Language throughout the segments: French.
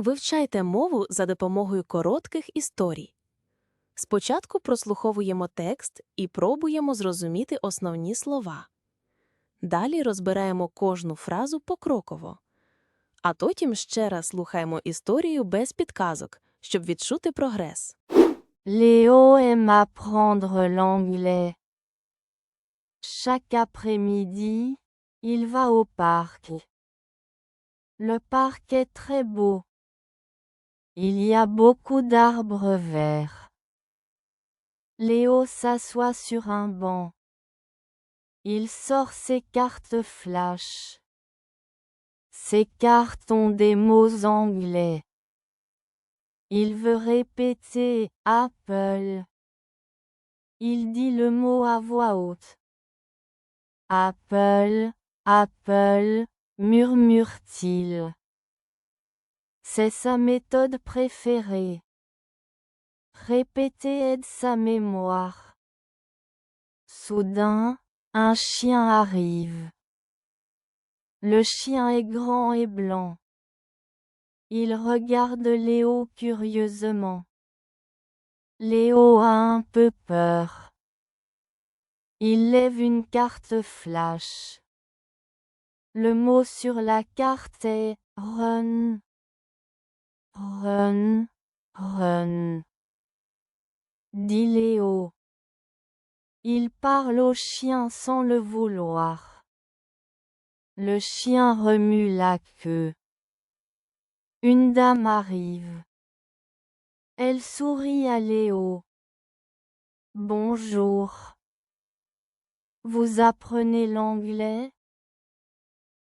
Вивчайте мову за допомогою коротких історій. Спочатку прослуховуємо текст і пробуємо зрозуміти основні слова. Далі розбираємо кожну фразу покроково. А потім ще раз слухаємо історію без підказок, щоб відчути прогрес. Léo aime apprendre l'anglais. Chaque après-midi, il va au parc. Le parc est très beau. Il y a beaucoup d'arbres verts. Léo s'assoit sur un banc. Il sort ses cartes flash. Ces cartes ont des mots anglais. Il veut répéter Apple. Il dit le mot à voix haute. Apple, Apple, murmure-t-il. C'est sa méthode préférée. Répéter aide sa mémoire. Soudain, un chien arrive. Le chien est grand et blanc. Il regarde Léo curieusement. Léo a un peu peur. Il lève une carte flash. Le mot sur la carte est run. Run, run. Dit Léo. Il parle au chien sans le vouloir. Le chien remue la queue. Une dame arrive. Elle sourit à Léo. Bonjour. Vous apprenez l'anglais?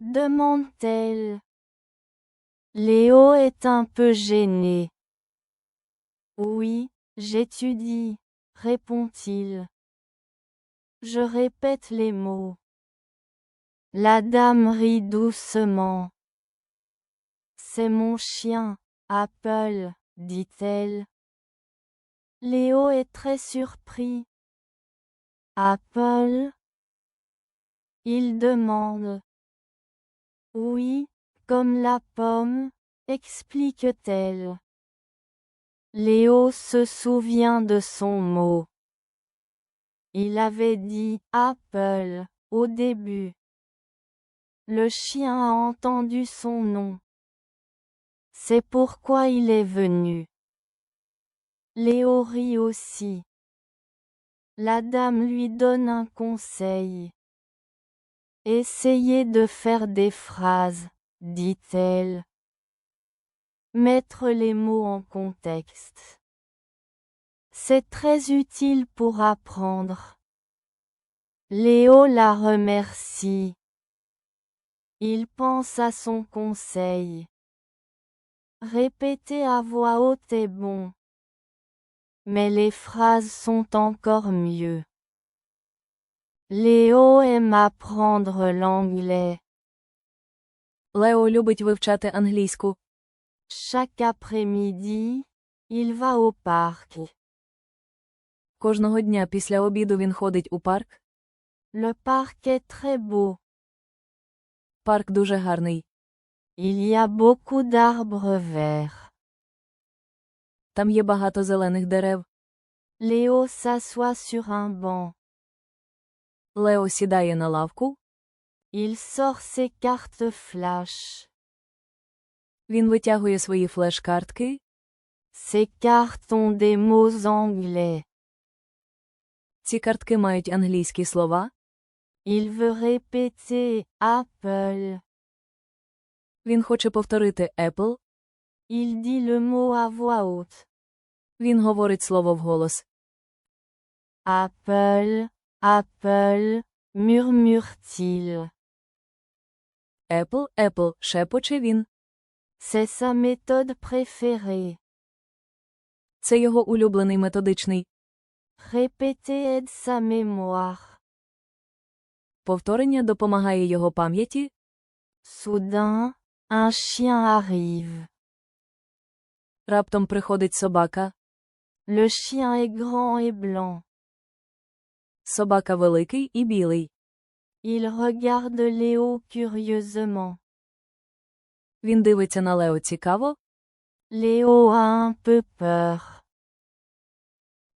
demande-t-elle. Léo est un peu gêné. Oui, j'étudie, répond-il. Je répète les mots. La dame rit doucement. C'est mon chien, Apple, dit-elle. Léo est très surpris. Apple? Il demande. Oui, comme la pomme, explique-t-elle. Léo se souvient de son mot. Il avait dit Apple au début. Le chien a entendu son nom. C'est pourquoi il est venu. Léo rit aussi. La dame lui donne un conseil. Essayez de faire des phrases, dit-elle. Mettre les mots en contexte. C'est très utile pour apprendre. Léo la remercie. Il pense à son conseil. Répéter à voix haute est bon. Mais les phrases sont encore mieux. Léo aime apprendre l'anglais. Лео любить вивчати англійську. Chaque après-midi, il va au parc. Кожного дня після обіду він ходить у парк. Le parc est très beau. Парк дуже гарний. Il y a beaucoup d'arbres verts. Там є багато зелених дерев. Léo s'assoit sur un banc. Лео сідає на лавку. Il sort ses cartes flash. Він витягує свої флеш-картки. Ces cartes ont des mots anglais. Ці картки мають англійські слова. Il veut répéter Apple. Він хоче повторити Apple. Il dit le mot à voix haute. Він говорить слово вголос. Apple, Apple, murmure-t-il. Apple, Apple, шепоче він. C'est sa méthode préférée. Це його улюблений методичний. Répéter aide sa mémoire. Повторення допомагає його пам'яті. Soudain, un chien arrive. Раптом приходить собака. Le chien est grand et blanc. Собака великий і білий. Il regarde Léo curieusement. Він дивиться на Лео цікаво. Léo a un peu peur.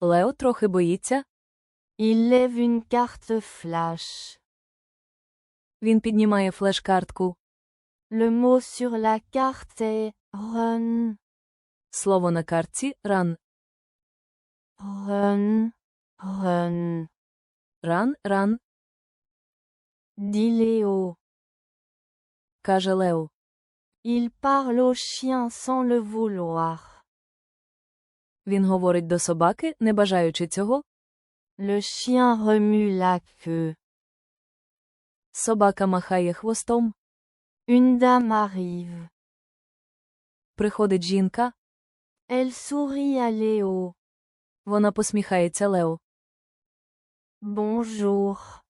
Лео трохи боїться. Il lève une carte flash. Він піднімає флеш-картку. Le mot sur la carte est run, Слово на картці ран. run, run. Ран, ран, Dit Léo. каже Лео. Il parle au chien sans le vouloir. Він говорить до собаки, не бажаючи цього. Le chien remue la queue. Собака махає хвостом. Une dame arrive. Приходить жінка. Elle sourit à Léo. Вона посміхається Лео. Bonjour.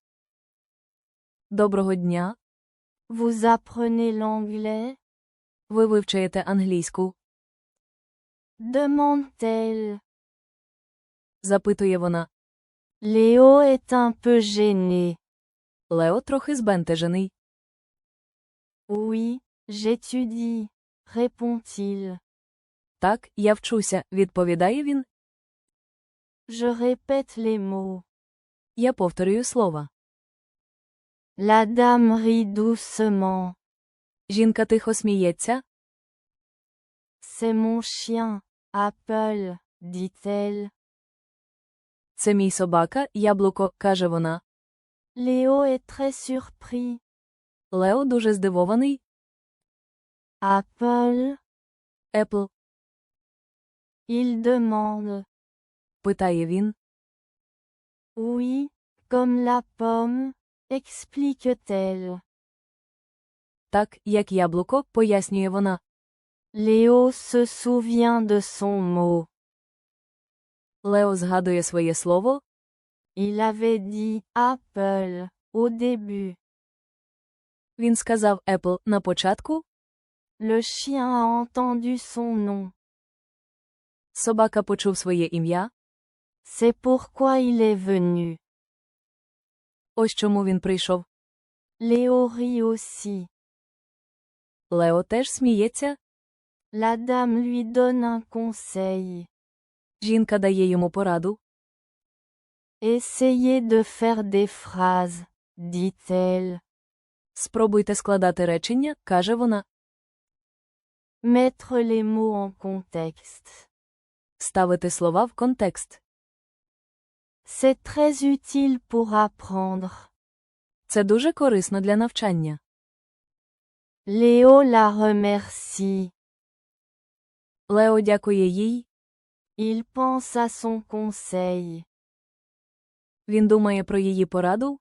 Доброго дня. Vous apprenez l'anglais? Ви вивчаєте англійську. demande-t-elle. Запитує вона. Léo est un peu gêné. Лео трохи збентежений. Oui, j'étudie, répond-il. Так, я вчуся, відповідає він. Je répète les mots. Я повторюю слова. La dame rit doucement. Жінка тихо сміється. C'est mon chien, Apple, dit-elle. Це мій собака, яблуко, каже вона. Léo est très surpris. Лео дуже здивований. Apple, Епл, il demande. питає він. Oui, comme la pomme, explique-t-elle. Так, як яблуко, пояснює вона. Léo se souvient de son mot. Лео згадує своє слово. Il avait dit Apple au début. Він сказав Епл на початку. Le chien a entendu son nom. Собака почув своє ім'я. C'est pourquoi il est venu. Ось чому він прийшов. Rit aussi. Лео теж сміється. La dame lui donne un conseil. Жінка дає йому пораду. Essayez de faire des phrases, dit-elle. Спробуйте складати речення, каже вона. Mettre les mots en contexte. Ставити слова в контекст. C'est très utile pour apprendre. Це дуже корисно для навчання. Léo la remercie. Лео дякує їй. Il pense à son conseil. Він думає про її пораду.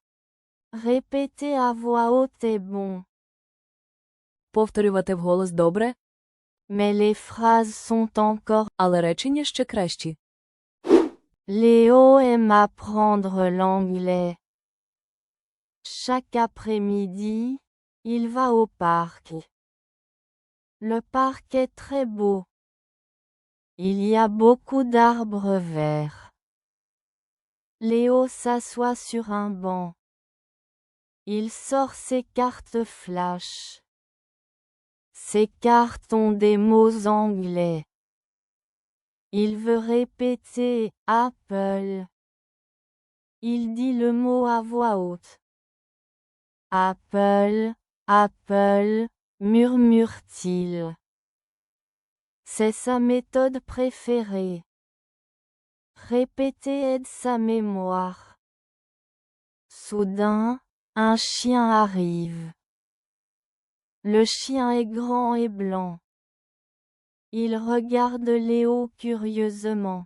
Répéter à voix haute est bon, Повторювати вголос добре, mais les phrases sont encore. але речення ще кращі. Léo aime apprendre l'anglais. Chaque après-midi, il va au parc. Le parc est très beau. Il y a beaucoup d'arbres verts. Léo s'assoit sur un banc. Il sort ses cartes flash. Ces cartes ont des mots anglais. Il veut répéter Apple. Il dit le mot à voix haute. Apple, Apple, murmure-t-il. C'est sa méthode préférée. Répéter aide sa mémoire. Soudain, un chien arrive. Le chien est grand et blanc. Il regarde Léo curieusement.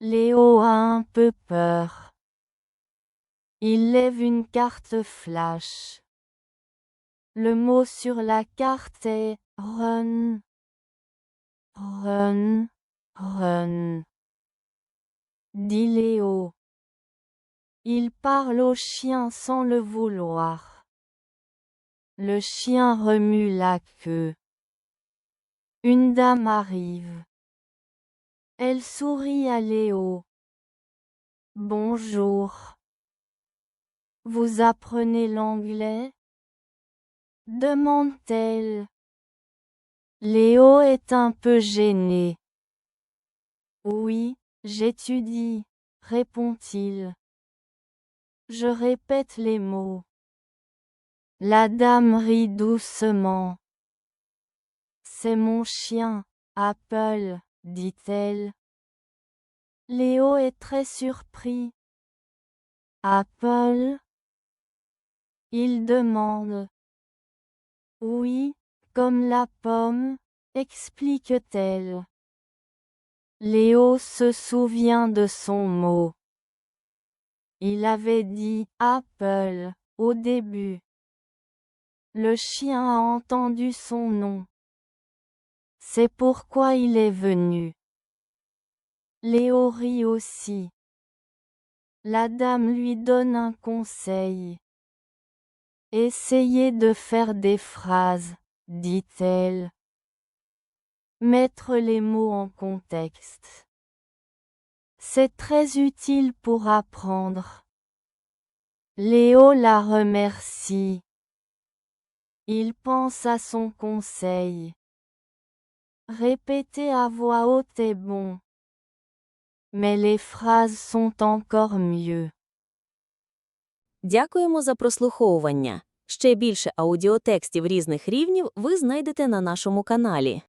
Léo a un peu peur. Il lève une carte flash. Le mot sur la carte est run. Run, run. Dit Léo. Il parle au chien sans le vouloir. Le chien remue la queue. Une dame arrive. Elle sourit à Léo. Bonjour. Vous apprenez l'anglais? demande-t-elle. Léo est un peu gêné. Oui, j'étudie, répond-il. Je répète les mots. La dame rit doucement. C'est mon chien, Apple, dit-elle. Léo est très surpris. Apple? Il demande. Oui, comme la pomme, explique-t-elle. Léo se souvient de son mot. Il avait dit Apple au début. Le chien a entendu son nom. C'est pourquoi il est venu. Léo rit aussi. La dame lui donne un conseil. Essayez de faire des phrases, dit-elle. Mettre les mots en contexte. C'est très utile pour apprendre. Léo la remercie. Il pense à son conseil. Répéter à voix haute est bon. Mais les phrases sont encore mieux. Дякуємо за прослуховування. Ще більше аудіотекстів різних рівнів ви знайдете на нашому каналі.